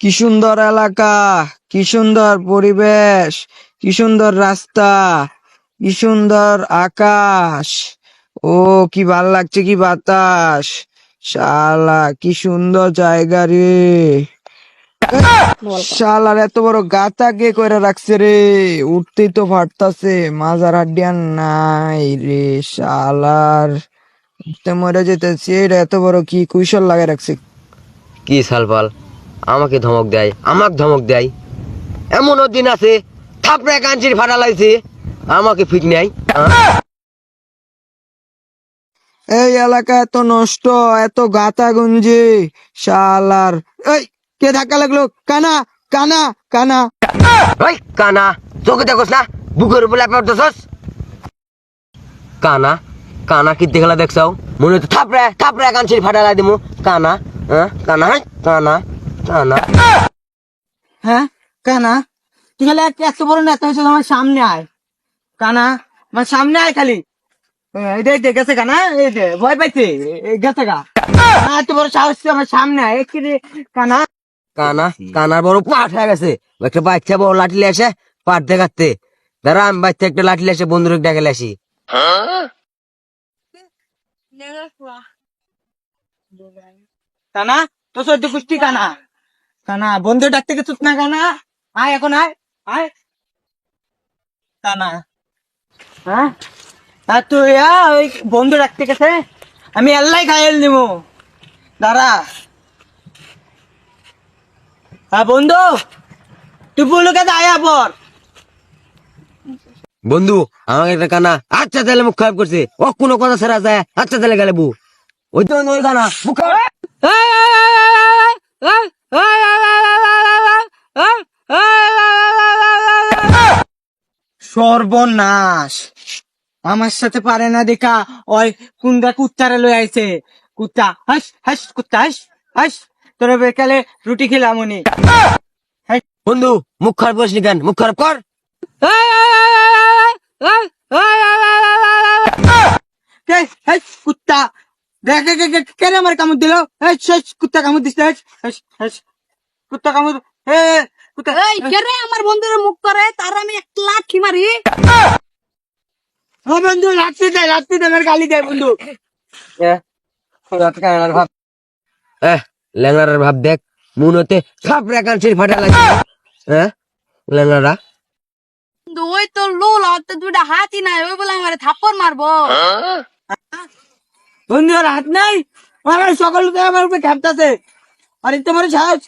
কি সুন্দর এলাকা, কি সুন্দর পরিবেশ, কি সুন্দর রাস্তা, কি সুন্দর আকাশ। ও, কি ভালো লাগছে, কি বাতাস। শালা, কি সুন্দর জায়গা রে। শালার এত বড় গাতা কে করে রাখছে রে? উঠতেই তো ফাটতাছে মাজার হাড্ডিয়ান নাই রে, শালার। মরে যেতেছে এত বড় কি কুশল লাগে রাখছে। কি সালপাল? আমাকে ধমক দেয় আমাকে ধমক দেয়। এমনও দিন আছে থাপড়ে কাঞ্চির ফাটা লাগছে আমাকে ফিক নেয়। এই এলাকা এত নষ্ট এত গাতা গুঞ্জি শালার। এই কে ধাক্কা লাগল? কানা কানা কানা। ওই কানা চোখে দেখোস না বুকের উপর ল্যাপটপ দোসস কানা কানা কি দেখলা দেখছাও? মনে হচ্ছে থাপড়ে থাপড়ে কাঞ্চির ফাটা লাই দিমু। কানা হ্যাঁ কানা কানা। হ্যাঁ কানা। তুই খালি এত বড় নেতা হয়েছে আমার সামনে আয়। কানা আমার সামনে আয় খালি। এই দে, গেছে কানা এই দে ভয় পাইছে এই গেছে গা। এত বড় সাহস আমার সামনে আয়। কি রে কানা। কানা কানার বড় পাট হয়ে গেছে। একটা বাচ্চা বড় লাঠি লিয়ে আসে পাট দেখাতে। দাঁড়া আমি বাচ্চা একটা লাঠি আসে বন্ধুর ডেকে আসি। কানা তো সদ্য কুষ্টি কানা। কানা বন্ধু ডাকতে গেছিস না কানা? আয় এখন আয় আয়। কানা। হ্যাঁ? আর তুই ওই বন্ধু ডাকতে গেছে। আমি এল্লাই খাইল নিব দাঁড়া। হ্যাঁ বন্ধু তুই বলুকে আয়া পর। বন্ধু আমাকে একটা কানা আচ্ছা তাহলে মুখ খারাপ করছে। ও কোনো কথা সেরা যায় আচ্ছা তাহলে গেলে বউ। ওই তো ওই কানা মুখ খারাপ। সর্বনাশ। আমার সাথে পারে না দেখা। ওই কুন্দা কুত্তারে লই আইছে। কুত্তা হাস হাস কুত্তা হাস হাস। তোর বেকালে রুটি খেলাম উনি। বন্ধু মুখ খারাপ করিস নি কেন? মুখ খারাপ কর। কুত্তা? দেখ কে কে কে রে আমার কামড় দিল? কুত্তা কামড় হাস কুত্তা কামড় এই কেরে আমার বন্ধুর মুখ করে তার আমি এক লাঠি মারি। বন্ধু লাঠি দে লাঠি দে আমার গালি দে বন্ধু। এ রাত কানার ভাব এ ল্যাংড়ার ভাব দেখ মন হতে সব রেখান ফাটা লাগছে। হ্যাঁ ল্যাংড়ারা ওই তো লোল আর তো দুটা হাতি নাই ওই বলে আমার থাপ্পড় মারবো। বন্ধু আর হাত নাই? আমার সকল আমার উপরে খেপতাছে আর তোমার সাহস?